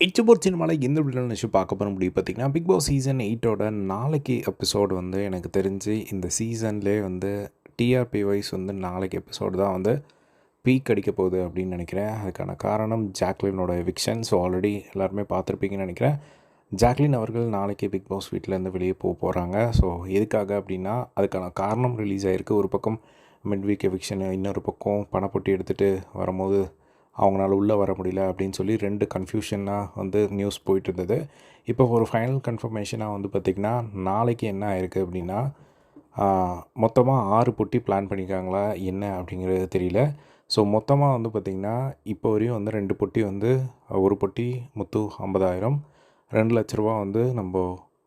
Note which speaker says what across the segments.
Speaker 1: இச்சபோர் சினிமாவில் எந்த விடல் நினச்சி பார்க்க போகிற முடியும் பார்த்திங்கன்னா பிக் பாஸ் சீசன் எயிட்டோட நாளைக்கு எபிசோடு வந்து எனக்கு தெரிஞ்சு இந்த சீசன்லேயே வந்து டிஆர்பி வைஸ் வந்து நாளைக்கு எபிசோடு தான் வந்து பீக் அடிக்க போகுது அப்படின்னு நினைக்கிறேன். அதுக்கான காரணம் ஜாக்லினோட எவிக்ஷன் ஸோ ஆல்ரெடி எல்லாருமே பார்த்துருப்பீங்கன்னு நினைக்கிறேன். ஜாக்லின் அவர்கள் நாளைக்கு பிக் பாஸ் வீட்டிலேருந்து வெளியே போக போகிறாங்க ஸோ எதுக்காக அப்படின்னா அதுக்கான காரணம் ரிலீஸ் ஆகிருக்கு ஒரு பக்கம் மிட் வீக் எவிக்ஷன் இன்னொரு பக்கம் பணப்பொட்டி எடுத்துகிட்டு வரும்போது அவங்களால உள்ளே வர முடியல அப்படின்னு சொல்லி ரெண்டு கன்ஃபியூஷனாக வந்து நியூஸ் போயிட்டு இருந்தது இப்போ ஒரு ஃபைனல் கன்ஃபர்மேஷனாக வந்து பார்த்திங்கன்னா நாளைக்கு என்ன ஆயிருக்கு அப்படின்னா மொத்தமாக ஆறு பொட்டி பிளான் பண்ணியிருக்காங்களா என்ன அப்படிங்கிறது தெரியல. ஸோ மொத்தமாக வந்து பார்த்திங்கன்னா இப்போ வரையும் வந்து ரெண்டு பொட்டி வந்து ஒரு பொட்டி முத்து ஐம்பதாயிரம் ரெண்டு லட்ச ரூபா வந்து நம்ம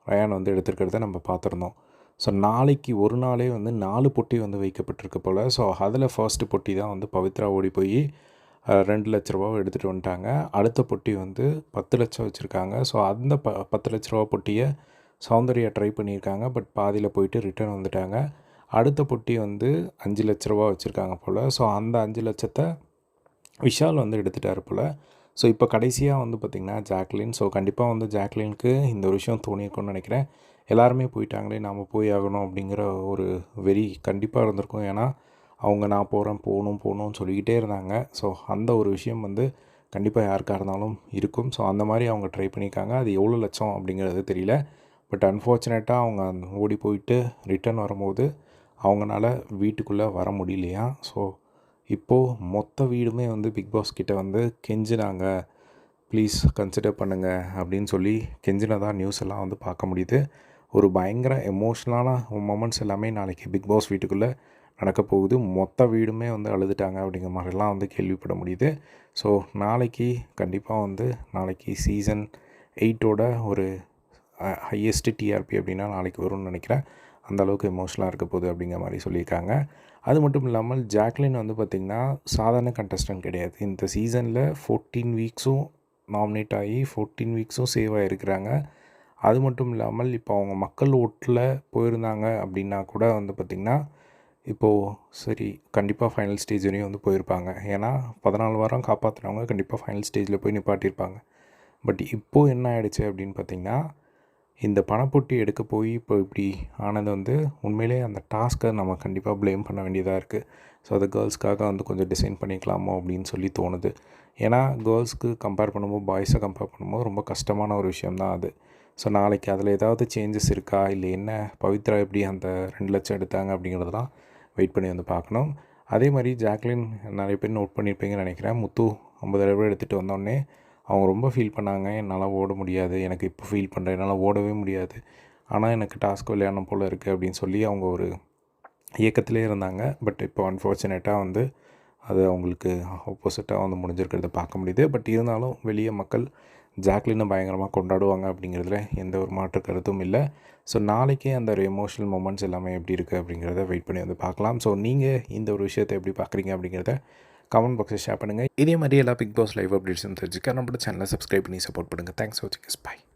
Speaker 1: ரயான் வந்து எடுத்துருக்கிறத நம்ம பார்த்துருந்தோம். ஸோ நாளைக்கு ஒரு நாளே வந்து நாலு பொட்டி வந்து வைக்கப்பட்டிருக்கு போல். ஸோ அதில் ஃபர்ஸ்ட்டு பொட்டி தான் வந்து பவித்ரா ஓடி போய் ரெண்டு லட்ச ரூபா எடுத்துகிட்டு வந்துட்டாங்க. அடுத்த பொட்டி வந்து பத்து லட்சம் வச்சுருக்காங்க. ஸோ அந்த ப பத்து லட்ச ரூபா பொட்டியை சௌந்தர்யா ட்ரை பண்ணியிருக்காங்க. பட் பாதியில் போயிட்டு ரிட்டர்ன் வந்துட்டாங்க. அடுத்த பொட்டி வந்து அஞ்சு லட்ச ரூபா வச்சுருக்காங்க போல். ஸோ அந்த அஞ்சு லட்சத்தை விஷால் வந்து எடுத்துகிட்டாரு போல். ஸோ இப்போ கடைசியாக வந்து பார்த்திங்கன்னா ஜாக்லின். ஸோ கண்டிப்பாக வந்து ஜாக்லினுக்கு இந்த ஒரு விஷயம் தோணியிருக்கும்னு நினைக்கிறேன். எல்லாருமே போயிட்டாங்களே நாம் போய் ஆகணும் அப்படிங்கிற ஒரு வெறி கண்டிப்பாக இருந்திருக்கும். ஏன்னா அவங்க நான் போகிறேன் போகணும் போகணும்னு சொல்லிக்கிட்டே இருந்தாங்க. ஸோ அந்த ஒரு விஷயம் வந்து கண்டிப்பாக யாருக்காக இருந்தாலும் இருக்கும். ஸோ அந்த மாதிரி அவங்க ட்ரை பண்ணியிருக்காங்க. அது எவ்வளோ லட்சம் அப்படிங்கிறது தெரியல. பட் அன்ஃபார்ச்சுனேட்டாக அவங்க ஓடி போயிட்டு ரிட்டர்ன் வரும்போது அவங்களால வீட்டுக்குள்ளே வர முடியலையா? ஸோ இப்போது மொத்த வீடுமே வந்து பிக் பாஸ் கிட்டே வந்து கெஞ்சினாங்க. ப்ளீஸ் கன்சிடர் பண்ணுங்கள் அப்படின்னு சொல்லி கெஞ்சினதாக நியூஸ் எல்லாம் வந்து பார்க்க முடியுது. ஒரு பயங்கர எமோஷ்னலான மொமெண்ட்ஸ் எல்லாமே நாளைக்கு பிக் பாஸ் வீட்டுக்குள்ளே நடக்க போகுது மொத்த வீடுமே வந்து அழுதுட்டாங்க அப்படிங்கிற மாதிரிலாம் வந்து கேள்விப்பட முடியுது. ஸோ நாளைக்கு கண்டிப்பாக வந்து நாளைக்கு சீசன் எயிட்டோட ஒரு ஹையஸ்ட்டு டிஆர்பி அப்படின்னா நாளைக்கு வரும்னு நினைக்கிறேன். அந்த அளவுக்கு எமோஷனலாக இருக்க போகுது அப்படிங்கிற மாதிரி சொல்லியிருக்காங்க. அது மட்டும் இல்லாமல் ஜாக்லின் வந்து பார்த்திங்கன்னா சாதாரண கண்டஸ்டன்ட் கிடையாது. இந்த சீசனில் ஃபோர்டீன் வீக்ஸும் நாமினேட் ஆகி ஃபோர்டீன் வீக்ஸும் சேவ் ஆகிருக்கிறாங்க அது மட்டும் இல்லாமல் இப்போ அவங்க மக்கள் ஓட்டில் போயிருந்தாங்க அப்படின்னா கூட வந்து பார்த்திங்கன்னா இப்போது சரி கண்டிப்பாக ஃபைனல் ஸ்டேஜ் வரையும் வந்து போயிருப்பாங்க. ஏன்னா பதினாலு வாரம் காப்பாற்றுறவங்க கண்டிப்பாக ஃபைனல் ஸ்டேஜில் போய் நிப்பாட்டியிருப்பாங்க. பட் இப்போது என்ன ஆகிடுச்சு அப்படின்னு பார்த்திங்கன்னா இந்த பணப்பொட்டி எடுக்க போய் இப்போ இப்படி ஆனது வந்து உண்மையிலே அந்த டாஸ்க்கை நம்ம கண்டிப்பாக ப்ளேம் பண்ண வேண்டியதாக இருக்குது ஸோ அதை கேர்ள்ஸ்க்காக வந்து கொஞ்சம் டிசைன் பண்ணிக்கலாமோ அப்படின்னு சொல்லி தோணுது. ஏன்னா கேர்ள்ஸ்க்கு கம்பேர் பண்ணும்போது பாய்ஸை கம்பேர் பண்ணும்போது ரொம்ப கஷ்டமான ஒரு விஷயம்தான் அது. ஸோ நாளைக்கு அதில் ஏதாவது சேஞ்சஸ் இருக்கா? இல்லை என்ன? பவித்ரா எப்படி அந்த ரெண்டு லட்சம் எடுத்தாங்க அப்படிங்கிறதுலாம் வெயிட் பண்ணி வந்து பார்க்கணும். அதே மாதிரி ஜாக்லின் நிறைய பேர் நோட் பண்ணியிருப்பீங்கன்னு நினைக்கிறேன். முத்து ஐம்பதாயிரம் தடவை எடுத்துகிட்டு வந்தோடனே அவங்க ரொம்ப ஃபீல் பண்ணாங்க. என்னால் ஓட முடியாது. எனக்கு இப்போ ஃபீல் பண்ணுறேன் என்னால் ஓடவே முடியாது. ஆனால் எனக்கு டாஸ்க் விளையாடணும் போல் இருக்குது அப்படின்னு சொல்லி அவங்க ஒரு இயக்கத்திலே இருந்தாங்க. பட் இப்போ அன்ஃபார்ச்சுனேட்டாக வந்து அது அவங்களுக்கு ஆப்போசிட்டாக வந்து முடிஞ்சிருக்கிறத பார்க்க முடியுது. பட் இருந்தாலும் வெளியே மக்கள் ஜாக்லினை பயங்கரமாக கொண்டாடுவாங்க அப்படிங்கிறதுல எந்த ஒரு மாற்று கருத்தும் இல்லை. ஸோ நாளைக்கே அந்த ஒரு எமோஷனல் மூமெண்ட்ஸ் எல்லாமே எப்படி இருக்குது அப்படிங்கிறத வெயிட் பண்ணி வந்து பார்க்கலாம். ஸோ நீங்கள் இந்த ஒரு விஷயத்தை எப்படி பார்க்குறீங்க அப்படிங்கிறத கமெண்ட் பாக்ஸில் ஷேர் பண்ணுங்கள் இதே மாதிரி எல்லா பிக் பாஸ் லைவ் அப்டேட்ஸும் தெரிஞ்சுக்க நம்மளோட சேனலை சப்ஸ்கிரைப் பண்ணி சப்போர்ட் பண்ணுங்கள் தேங்க்ஸ் ஃபார் வாட்சிங் பாய்